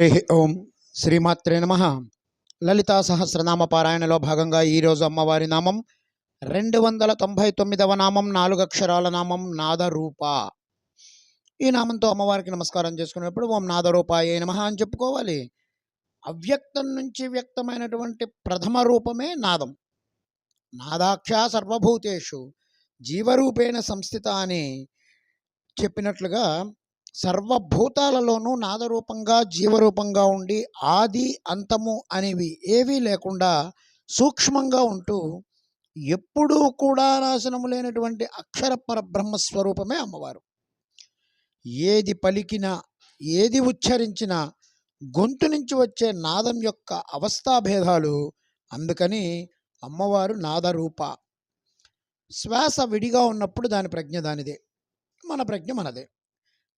హరి ఓం శ్రీమాత్రే నమ. లలితా సహస్రనామ పారాయణలో భాగంగా ఈరోజు అమ్మవారి నామం రెండు వందల తొంభై తొమ్మిదవ నామం నాలుగు అక్షరాల నామం నాదరూప. ఈ నామంతో అమ్మవారికి నమస్కారం చేసుకునేప్పుడు ఓం నాదరూపాయ నమ అని చెప్పుకోవాలి. అవ్యక్తం నుంచి వ్యక్తమైనటువంటి ప్రథమ రూపమే నాదం. నాదాక్ష సర్వభూతేషు జీవరూపేణ సంస్థిత అని చెప్పినట్లుగా సర్వభూతాలలోనూ నాదరూపంగా జీవరూపంగా ఉండి ఆది అంతము అనేవి ఏవీ లేకుండా సూక్ష్మంగా ఉంటూ ఎప్పుడూ కూడా నాశనము లేనటువంటి అక్షర పరబ్రహ్మ స్వరూపమే అమ్మవారు. ఏది పలికినా ఏది ఉచ్చరించినా గొంతు నుంచి వచ్చే నాదం యొక్క అవస్థాభేదాలు అందుకని అమ్మవారు నాదరూప. శ్వాస విడిగా ఉన్నప్పుడు దాని ప్రజ్ఞ దానిదే. మన ప్రజ్ఞ మనదే.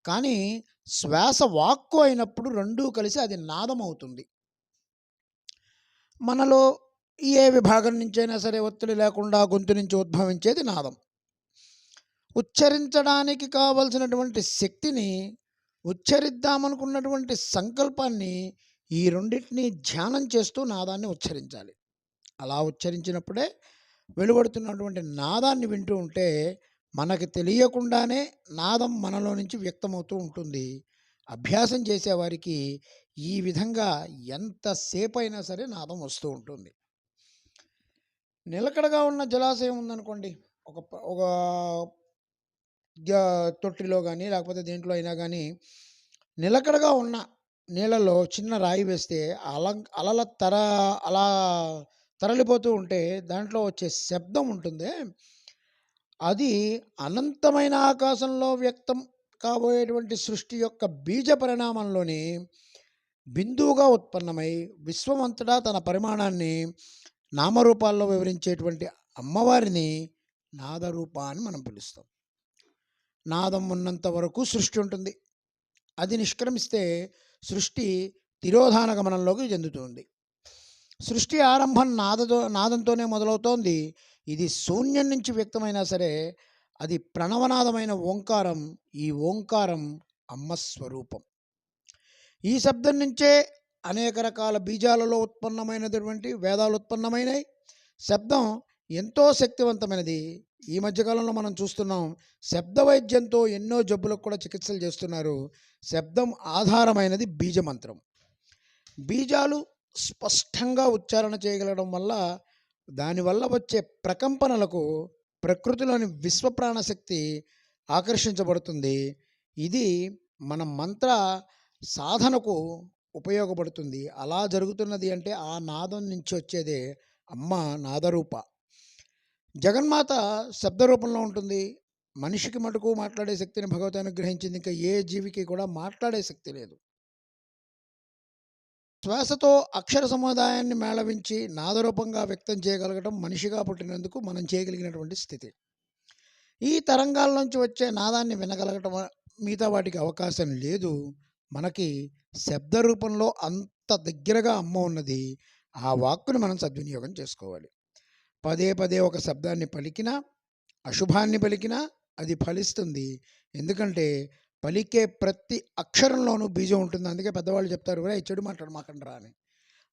కానీ శ్వాస వాక్కు అయినప్పుడు రెండూ కలిసి అది నాదం అవుతుంది మనలో ఏ విభాగం నుంచైనా సరే ఒత్తిడి లేకుండా గొంతు నుంచి ఉద్భవించేది నాదం. ఉచ్చరించడానికి కావలసినటువంటి శక్తిని ఉచ్చరిద్దామనుకున్నటువంటి సంకల్పాన్ని ఈ రెండింటిని ధ్యానం చేస్తూ నాదాన్ని ఉచ్చరించాలి. అలా ఉచ్చరించినప్పుడే వెలువడుతున్నటువంటి నాదాన్ని వింటూ ఉంటే మనకి తెలియకుండానే నాదం మనలో నుంచి వ్యక్తమవుతూ ఉంటుంది. అభ్యాసం చేసేవారికి ఈ విధంగా ఎంతసేపు అయినా సరే నాదం వస్తూ ఉంటుంది. నిలకడగా ఉన్న జలాశయం ఉందనుకోండి ఒక ఒక తొట్టిలో కానీ లేకపోతే దేంట్లో అయినా కానీ నిలకడగా ఉన్న నీళ్ళలో చిన్న రాయి వేస్తే అల అలల తర అలా తరలిపోతూ ఉంటే దాంట్లో వచ్చే శబ్దం ఉంటుంది. అది అనంతమైన ఆకాశంలో వ్యక్తం కాబోయేటువంటి సృష్టి యొక్క బీజ పరిణామంలోని బిందువుగా ఉత్పన్నమై విశ్వమంతటా తన పరిమాణాన్ని నామరూపాల్లో వివరించేటువంటి అమ్మవారిని నాదరూప అని మనం పిలుస్తాం. నాదం ఉన్నంత వరకు సృష్టి ఉంటుంది. అది నిష్క్రమిస్తే సృష్టి తిరోధాన గమనంలోకి చెందుతుంది సృష్టి ఆరంభం నాదతో నాదంతోనే మొదలవుతోంది. ఇది శూన్యం నుంచి వ్యక్తమైనా సరే అది ప్రణవనాదమైన ఓంకారం ఈ ఓంకారం అమ్మ స్వరూపం. ఈ శబ్దం నుంచే అనేక రకాల బీజాలలో ఉత్పన్నమైనటువంటి వేదాలు ఉత్పన్నమైనవి శబ్దం ఎంతో శక్తివంతమైనది. ఈ మధ్యకాలంలో మనం చూస్తున్నాం శబ్ద వైద్యంతో ఎన్నో జబ్బులకు కూడా చికిత్సలు చేస్తున్నారు. శబ్దం ఆధారమైనది బీజమంత్రం. బీజాలు స్పష్టంగా ఉచ్చారణ చేయగలగడం వల్ల దానివల్ల వచ్చే ప్రకంపనలకు ప్రకృతిలోని విశ్వప్రాణశక్తి ఆకర్షించబడుతుంది. ఇది మన మంత్ర సాధనకు ఉపయోగపడుతుంది. అలా జరుగుతున్నది అంటే ఆ నాదం నుంచి వచ్చేదే అమ్మ నాదరూప. జగన్మాత శబ్ద రూపంలో ఉంటుంది. మనిషికి మటుకు మాట్లాడే శక్తిని భగవతి అనుగ్రహించింది. ఇంకా ఏ జీవికి కూడా మాట్లాడే శక్తి లేదు. శ్వాసతో అక్షర సముదాయాన్ని మేళవించి నాదరూపంగా వ్యక్తం చేయగలగడం మనిషిగా పుట్టినందుకు మనం చేయగలిగినటువంటి స్థితి. ఈ తరంగాల నుంచి వచ్చే నాదాన్ని వినగలగటం మిగతా వాటికి అవకాశం లేదు. మనకి శబ్ద రూపంలో అంత దగ్గరగా అమ్మ ఉన్నది. ఆ వాక్కును మనం సద్వినియోగం చేసుకోవాలి. పదే పదే ఒక శబ్దాన్ని పలికినా అశుభాన్ని పలికినా అది ఫలిస్తుంది. ఎందుకంటే పలికే ప్రతి అక్షరంలోనూ బీజం ఉంటుంది. అందుకే పెద్దవాళ్ళు చెప్తారు "ఒరేయ్, చెడు మాట్లాడు మాకండ్రా అని.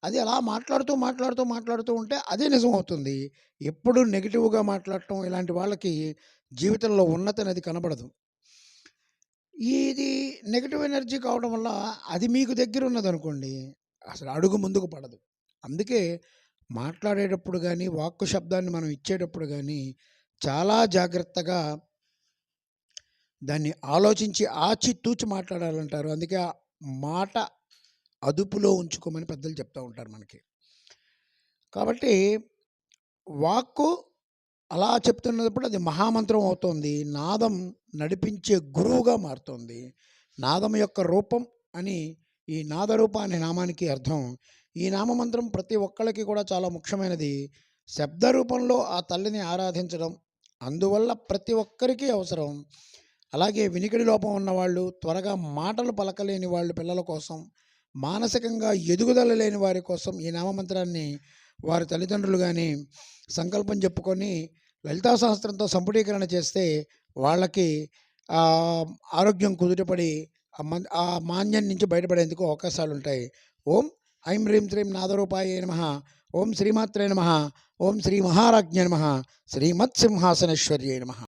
అది అలా మాట్లాడుతూ మాట్లాడుతూ మాట్లాడుతూ ఉంటే అదే నిజం అవుతుంది ఎప్పుడు నెగిటివ్గా మాట్లాడటం ఇలాంటి వాళ్ళకి జీవితంలో ఉన్నత అనేది కనబడదు. ఇది నెగిటివ్ ఎనర్జీ కావడం వల్ల అది మీకు దగ్గర ఉన్నదనుకోండి అసలు అడుగు ముందుకు పడదు. అందుకే మాట్లాడేటప్పుడు కానీ వాక్కు శబ్దాన్ని మనం ఇచ్చేటప్పుడు కానీ చాలా జాగ్రత్తగా దాన్ని ఆలోచించి ఆచితూచి మాట్లాడాలంటారు. అందుకే మాట అదుపులో ఉంచుకోమని పెద్దలు చెప్తూ ఉంటారు మనకి. కాబట్టి వాక్కు అలా చెప్తున్నప్పుడు అది మహామంత్రం అవుతోంది. నాదం నడిపించే గురువుగా మారుతోంది. నాదం యొక్క రూపం అని ఈ నాదరూప అనే నామానికి అర్థం. ఈ నామమంత్రం ప్రతి ఒక్కళ్ళకి కూడా చాలా ముఖ్యమైనది. శబ్ద రూపంలో ఆ తల్లిని ఆరాధించడం అందువల్ల ప్రతి ఒక్కరికి అవసరం. అలాగే వినికిడి లోపం ఉన్నవాళ్ళు త్వరగా మాటలు పలకలేని వాళ్ళు పిల్లల కోసం మానసికంగా ఎదుగుదల లేని వారి కోసం ఈ నామమంత్రాన్ని వారి తల్లిదండ్రులు కానీ సంకల్పం చెప్పుకొని లలితా సహస్రంతో సంపుటీకరణ చేస్తే వాళ్ళకి ఆరోగ్యం కుదుటపడి ఆ మాన్యం నుంచి బయటపడేందుకు అవకాశాలుంటాయి. ఓం ఐం హ్రీం శ్రీం నాదరూపాయ నమ. ఓం శ్రీమాత్రే నమ. ఓం శ్రీ మహారాజ్ఞ నమ. శ్రీమత్సింహాసనేశ్వర్యై నమ.